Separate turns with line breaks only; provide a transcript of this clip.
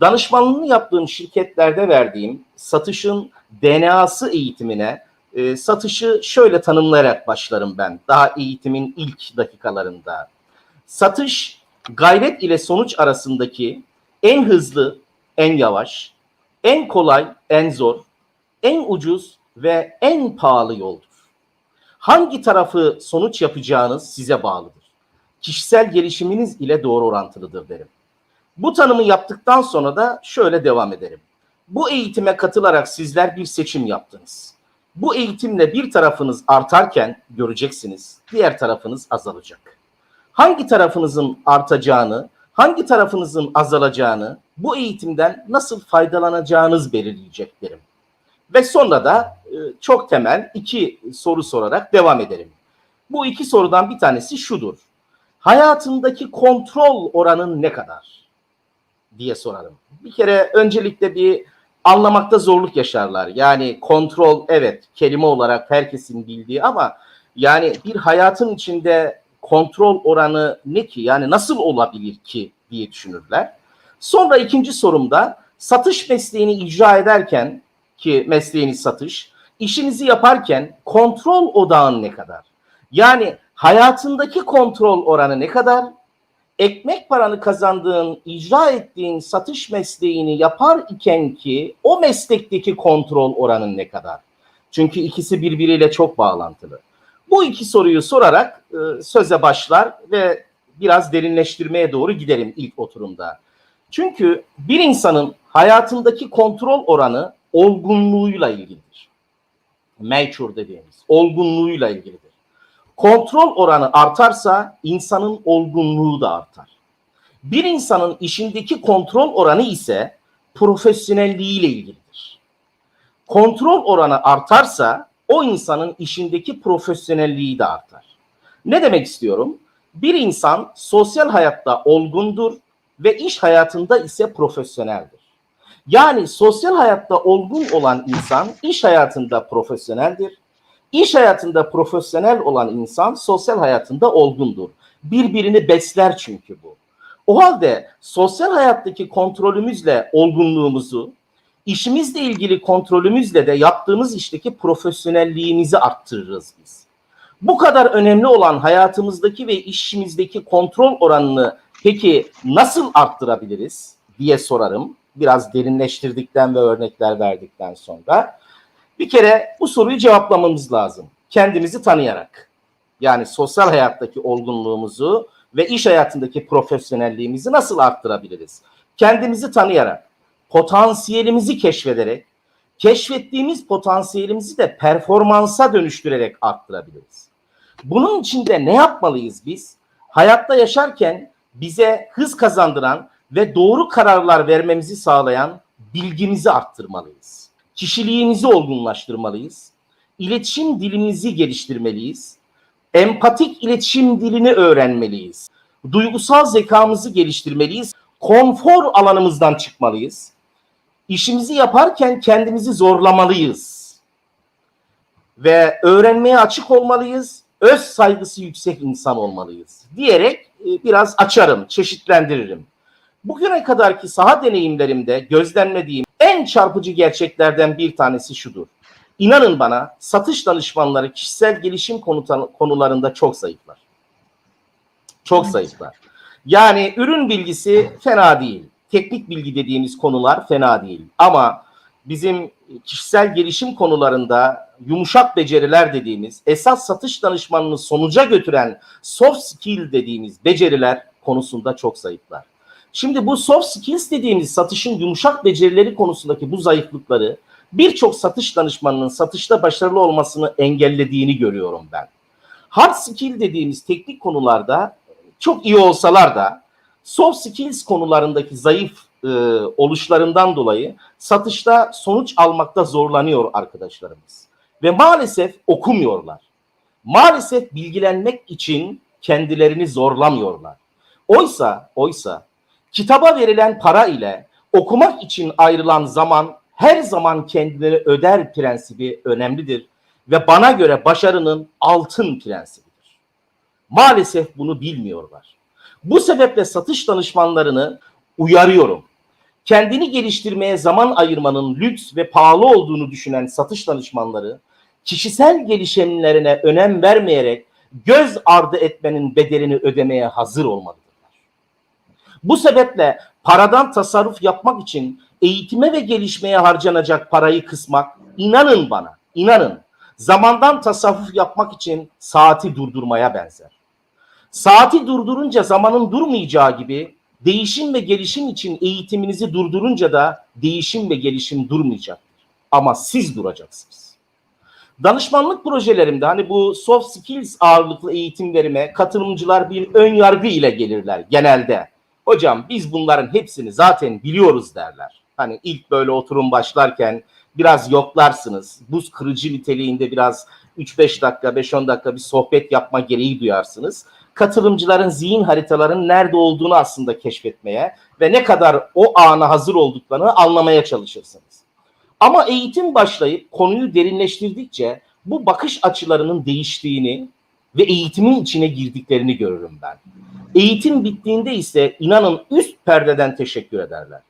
danışmanlığını yaptığım şirketlerde verdiğim satışın DNA'sı eğitimine e, satışı şöyle tanımlayarak başlarım ben daha eğitimin ilk dakikalarında. Satış gayret ile sonuç arasındaki en hızlı, en yavaş, en kolay, en zor, en ucuz ve en pahalı yoldur. Hangi tarafı sonuç yapacağınız size bağlıdır. Kişisel gelişiminiz ile doğru orantılıdır derim. Bu tanımı yaptıktan sonra da şöyle devam ederim. Bu eğitime katılarak sizler bir seçim yaptınız. Bu eğitimle bir tarafınız artarken göreceksiniz, diğer tarafınız azalacak. Hangi tarafınızın artacağını, hangi tarafınızın azalacağını bu eğitimden nasıl faydalanacağınız belirleyecek derim. Ve sonra da e, çok temel iki soru sorarak devam ederim. Bu iki sorudan bir tanesi şudur. Hayatındaki kontrol oranın ne kadar? Diye sorarım. Bir kere öncelikle bir anlamakta zorluk yaşarlar. Yani kontrol evet kelime olarak herkesin bildiği ama yani bir hayatın içinde kontrol oranı ne ki? Yani nasıl olabilir ki diye düşünürler. Sonra ikinci sorumda satış mesleğini icra ederken ki mesleğiniz satış, işinizi yaparken kontrol odağın ne kadar? Yani hayatındaki kontrol oranı ne kadar? Ekmek paranı kazandığın, icra ettiğin satış mesleğini yapar iken ki o meslekteki kontrol oranın ne kadar? Çünkü ikisi birbiriyle çok bağlantılı. Bu iki soruyu sorarak e, söze başlar ve biraz derinleştirmeye doğru giderim ilk oturumda. Çünkü bir insanın hayatındaki kontrol oranı olgunluğuyla ilgilidir. Mature dediğimiz olgunluğuyla ilgilidir. Kontrol oranı artarsa insanın olgunluğu da artar. Bir insanın işindeki kontrol oranı ise profesyonelliğiyle ilgilidir. Kontrol oranı artarsa o insanın işindeki profesyonelliği de artar. Ne demek istiyorum? Bir insan sosyal hayatta olgundur ve iş hayatında ise profesyoneldir. Yani sosyal hayatta olgun olan insan iş hayatında profesyoneldir. İş hayatında profesyonel olan insan sosyal hayatında olgundur. Birbirini besler çünkü bu. O halde sosyal hayattaki kontrolümüzle olgunluğumuzu, işimizle ilgili kontrolümüzle de yaptığımız işteki profesyonelliğimizi arttırırız biz. Bu kadar önemli olan hayatımızdaki ve işimizdeki kontrol oranını peki nasıl arttırabiliriz diye sorarım. Biraz derinleştirdikten ve örnekler verdikten sonra. Bir kere bu soruyu cevaplamamız lazım. Kendimizi tanıyarak. Yani sosyal hayattaki olgunluğumuzu ve iş hayatındaki profesyonelliğimizi nasıl arttırabiliriz? Kendimizi tanıyarak, potansiyelimizi keşfederek, keşfettiğimiz potansiyelimizi de performansa dönüştürerek arttırabiliriz. Bunun için de ne yapmalıyız biz? Hayatta yaşarken bize hız kazandıran ve doğru kararlar vermemizi sağlayan bilgimizi arttırmalıyız. Kişiliğimizi olgunlaştırmalıyız. İletişim dilimizi geliştirmeliyiz. Empatik iletişim dilini öğrenmeliyiz. Duygusal zekamızı geliştirmeliyiz. Konfor alanımızdan çıkmalıyız. İşimizi yaparken kendimizi zorlamalıyız. Ve öğrenmeye açık olmalıyız. Öz saygısı yüksek insan olmalıyız. Diyerek e, biraz açarım, çeşitlendiririm. Bugüne kadarki saha deneyimlerimde gözlemlediğim en çarpıcı gerçeklerden bir tanesi şudur. İnanın bana satış danışmanları kişisel gelişim konularında çok zayıflar. Çok zayıflar. Yani ürün bilgisi fena değil. Teknik bilgi dediğimiz konular fena değil. Ama bizim kişisel gelişim konularında yumuşak beceriler dediğimiz, esas satış danışmanını sonuca götüren soft skill dediğimiz beceriler konusunda çok zayıflar. Şimdi bu soft skills dediğimiz satışın yumuşak becerileri konusundaki bu zayıflıkları birçok satış danışmanının satışta başarılı olmasını engellediğini görüyorum ben. Hard skill dediğimiz teknik konularda çok iyi olsalar da soft skills konularındaki zayıf e, oluşlarından dolayı satışta sonuç almakta zorlanıyor arkadaşlarımız. Ve maalesef okumuyorlar. Maalesef bilgilenmek için kendilerini zorlamıyorlar. Oysa, oysa kitaba verilen para ile okumak için ayrılan zaman her zaman kendileri öder prensibi önemlidir ve bana göre başarının altın prensibidir. Maalesef bunu bilmiyorlar. Bu sebeple satış danışmanlarını uyarıyorum. kendini geliştirmeye zaman ayırmanın lüks ve pahalı olduğunu düşünen satış danışmanları, kişisel gelişimlerine önem vermeyerek göz ardı etmenin bedelini ödemeye hazır olmalıdırlar. Bu sebeple paradan tasarruf yapmak için eğitime ve gelişmeye harcanacak parayı kısmak, inanın bana, inanın, zamandan tasarruf yapmak için saati durdurmaya benzer. Saati durdurunca zamanın durmayacağı gibi değişim ve gelişim için eğitiminizi durdurunca da değişim ve gelişim durmayacaktır. Ama siz duracaksınız. Danışmanlık projelerimde hani bu soft skills ağırlıklı eğitimlerime katılımcılar bir ön yargı ile gelirler genelde. Hocam biz bunların hepsini zaten biliyoruz derler. Hani ilk böyle oturum başlarken biraz yoklarsınız. Buz kırıcı niteliğinde biraz 3-5 dakika, 5-10 dakika bir sohbet yapma gereği duyarsınız. Katılımcıların zihin haritalarının nerede olduğunu aslında keşfetmeye ve ne kadar o ana hazır olduklarını anlamaya çalışırsınız. Ama eğitim başlayıp konuyu derinleştirdikçe bu bakış açılarının değiştiğini ve eğitimin içine girdiklerini görürüm ben. Eğitim bittiğinde ise inanın üst perdeden teşekkür ederler.